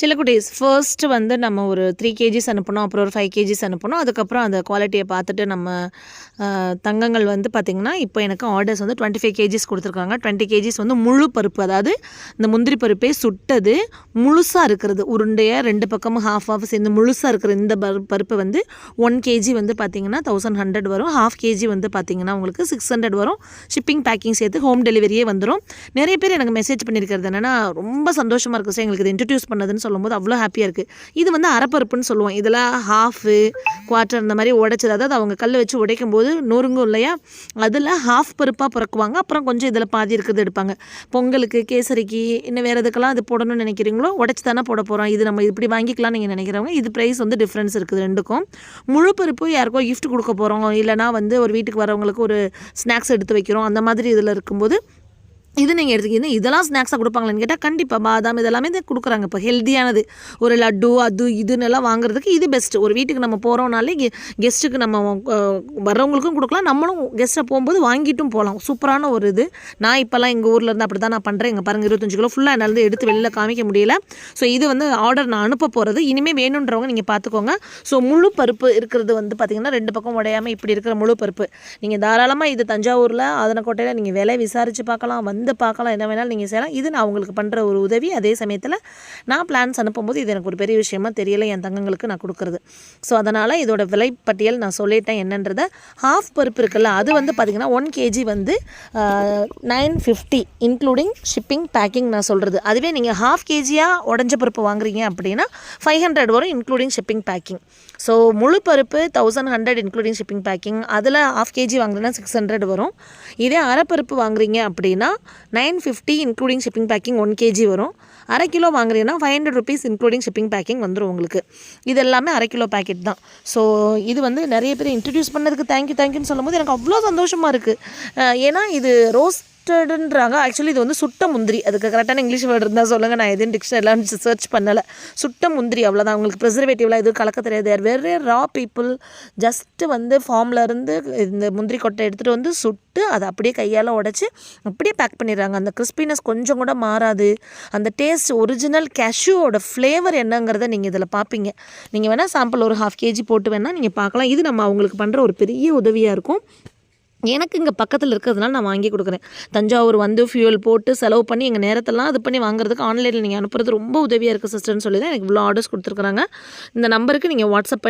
சில குட்டீஸ் ஃபர்ஸ்ட் வந்து நம்ம ஒரு த்ரீ கேஜிஸ் அனுப்பணும் அப்புறம் ஒரு ஃபைவ் கேஜிஸ் அனுப்பணும் அதுக்கப்புறம் அந்த குவாலிட்டியை பார்த்துட்டு நம்ம தங்கங்கள் வந்து பார்த்திங்கன்னா இப்போ எனக்கு ஆர்டர்ஸ் வந்து டுவெண்ட்டி ஃபைவ் கேஜிஸ் கொடுத்துருக்காங்க. டுவெண்ட்டி கேஜிஸ் வந்து முழு பருப்பு அதாவது இந்த முந்திரி பருப்பே சுட்டது முழுசாக இருக்கிறது உருண்டையாக ரெண்டு பக்கமும் ஹாஃப் ஹாஃப் சேர்ந்து முழுசாக இருக்கிற இந்த பருப்பு வந்து ஒன் கேஜி வந்து பார்த்திங்கன்னா தௌசண்ட் ஹண்ட்ரட் வரும். ஹாஃப் கேஜி வந்து பார்த்திங்கன்னா உங்களுக்கு சிக்ஸ் ஹண்ட்ரட் வரும். ஷிப்பிங் பேக்கிங் சேர்த்து ஹோம் டெலிவரியே வந்துடும் நிறைய பேர் எனக்கு மெசேஜ் பண்ணியிருக்கிறது என்னென்னா ரொம்ப சந்தோஷமாக இருக்குது சார் எங்களுக்கு இது இன்ட்ரடியூஸ் பண்ணதுன்னு சொல்லும்போது அவ்வளோ ஹாப்பியாக இருக்குது இது வந்து அரைப்பருப்புன்னு சொல்லுவோம். இதில் ஹாஃபு குவார்ட்டர் இந்த மாதிரி உடைச்சது. அதாவது அவங்க கல் வச்சு உடைக்கும் போது நொறுங்கும் இல்லையா? அதில் ஹாஃப் பருப்பாக பிறக்குவாங்க. அப்புறம் கொஞ்சம் இதில் பாதி இருக்கிறது எடுப்பாங்க. பொங்கலுக்கு கேசரிக்கு இன்னும் வேறு இதுக்கெல்லாம் அது போடணும்னு நினைக்கிறீங்களோ உடச்சி தானே போட போகிறோம் இது நம்ம இப்படி வாங்கிக்கலாம் நீங்கள் நினைக்கிறவங்க இது ப்ரைஸ் வந்து டிஃப்ரென்ஸ் இருக்குது ரெண்டுக்கும். முழு பருப்பு யாருக்கோ கிஃப்ட் கொடுக்க போகிறோம் இல்லைனா வந்து ஒரு வீட்டுக்கு வரவங்களுக்கு ஒரு ஸ்நாக்ஸ் எடுத்து வைக்கிறோம். அந்த மாதிரி இதில் இருக்கும்போது இது நீங்கள் எடுத்துக்கிங்க இதெல்லாம் ஸ்நாக்ஸாக கொடுப்பாங்களான்னு கேட்டால் கண்டிப்பாக பாதாம் இதெல்லாமே இது கொடுக்குறாங்க. இப்போ ஹெல்த்தியானது ஒரு லட்டு அது இதுன்னு எல்லாம் வாங்குறதுக்கு இது பெஸ்ட்டு ஒரு வீட்டுக்கு நம்ம போகிறோம்னாலே கெஸ்ட்டுக்கு நம்ம வர்றவங்களுக்கும் கொடுக்கலாம். நம்மளும் கெஸ்ட்டை போகும்போது வாங்கிட்டும் போகலாம் சூப்பரான ஒரு இது. நான் இப்போல்லாம் எங்கள் ஊரில் இருந்து அப்படி தான் நான் பண்ணுறேன் எங்கள் பாருங்கள் இருபத்தஞ்சு கிலோ ஃபுல்லாக என்னால் எடுத்து வெளியில் காமிக்க முடியல. ஸோ இது வந்து ஆர்டர் நான் அனுப்ப போகிறது இனிமேல் வேணுன்றவங்க நீங்கள் பார்த்துக்கோங்க ஸோ முழு பருப்பு இருக்கிறது வந்து பார்த்திங்கன்னா ரெண்டு பக்கம் உடையாமல் இப்படி இருக்கிற முழு பருப்பு. நீங்கள் தாராளமாக இது தஞ்சாவூரில் அதனக்கோட்டையில் நீங்கள் விலை விசாரித்து பார்க்கலாம். வந்து பார்க்கலாம் என்ன வேணாலும் நீங்கள் செய்யலாம். இது நான் உங்களுக்கு பண்ணுற ஒரு உதவி. அதே சமயத்தில் நான் பிளான்ஸ் அனுப்பும்போது இது எனக்கு ஒரு பெரிய விஷயமா தெரியல என் தங்கங்களுக்கு நான் கொடுக்குறது. ஸோ அதனால் இதோட விலைப்பட்டியல் நான் சொல்லிட்டேன் என்னன்றதை. ஹாஃப் பருப்பு இருக்குல்ல அது வந்து பார்த்திங்கன்னா ஒன் கேஜி வந்து nine fifty including shipping packing நான் சொல்கிறது அதுவே நீங்கள் ஹாஃப் கேஜியாக உடஞ்ச பருப்பு வாங்குறீங்க அப்படின்னா ஃபைவ் ஹண்ட்ரட் வரும் இன்க்ளூடிங் ஷிப்பிங் பேக்கிங் ஸோ முழு பருப்பு thousand hundred including shipping packing அதில் ஹாஃப் கேஜி வாங்குறதுனா சிக்ஸ் ஹண்ட்ரட் வரும். இதே அரைப்பருப்பு வாங்குறீங்க அப்படின்னா nine fifty including shipping packing one KG வரும். அரை கிலோ வாங்குறீங்கன்னா five hundred rupees including shipping packing வந்துடும் உங்களுக்கு. இது எல்லாமே அரை கிலோ பேக்கெட் தான். ஸோ இது வந்து நிறைய பேர் இன்ட்ரடியூஸ் பண்ணதுக்கு தேங்க்யூ தேங்க்யூன்னு சொல்லும்போது எனக்கு அவ்வளோ சந்தோஷமாக இருக்குது ஏன்னா இது ரோஸ் ரோஸ்டடுன்றாங்க ஆக்சுவலி இது வந்து சுட்ட முந்திரி. அதுக்கு கரெக்டான இங்கிலீஷ் வேர்டு இருந்தால் சொல்லுங்கள் நான் எதுவும் டிக்ஷனரிலாம் சர்ச் பண்ணலை. சுட்ட முந்திரி அவ்வளோதான் அவங்களுக்கு ப்ரிசர்வேட்டிவ்லாம் எதுவும் கலக்க தெரியாது. வெறும் ரா பீப்புள் ஜஸ்ட்டு வந்து ஃபார்ம்லேருந்து இந்த முந்திரி கொட்டை எடுத்துகிட்டு வந்து சுட்டு அதை அப்படியே கையால் உடச்சி அப்படியே பேக் பண்ணிடுறாங்க. அந்த கிறிஸ்பினஸ் கொஞ்சம் கூட மாறாது. அந்த டேஸ்ட் ஒரிஜினல் கேஷ்யூவோட ஃப்ளேவர் என்னங்கிறத நீங்கள் இதில் பார்ப்பீங்க நீங்கள் வேணால் சாம்பிள் ஒரு ஹாஃப் கேஜி போட்டு வேணால் நீங்கள் பார்க்கலாம். இது நம்ம அவங்களுக்கு பண்ணுற ஒரு பெரிய உதவியாக இருக்கும். எனக்கு இங்கே பக்கத்தில் இருக்கிறதுனால நான் வாங்கி கொடுக்குறேன். தஞ்சாவூர் வந்து ஃபியூல் போட்டு செலவு பண்ணி எங்கள் நேரத்தெல்லாம் இது பண்ணி வாங்குறதுக்கு ஆன்லைனில் நீங்கள் அனுப்புறது ரொம்ப உதவியாக இருக்குது சிஸ்டர்னு சொல்லி தான் எனக்கு இவ்வளோ ஆர்டர்ஸ் கொடுத்துருக்குறாங்க. இந்த நம்பருக்கு நீங்கள் வாட்ஸ்அப் பண்ணி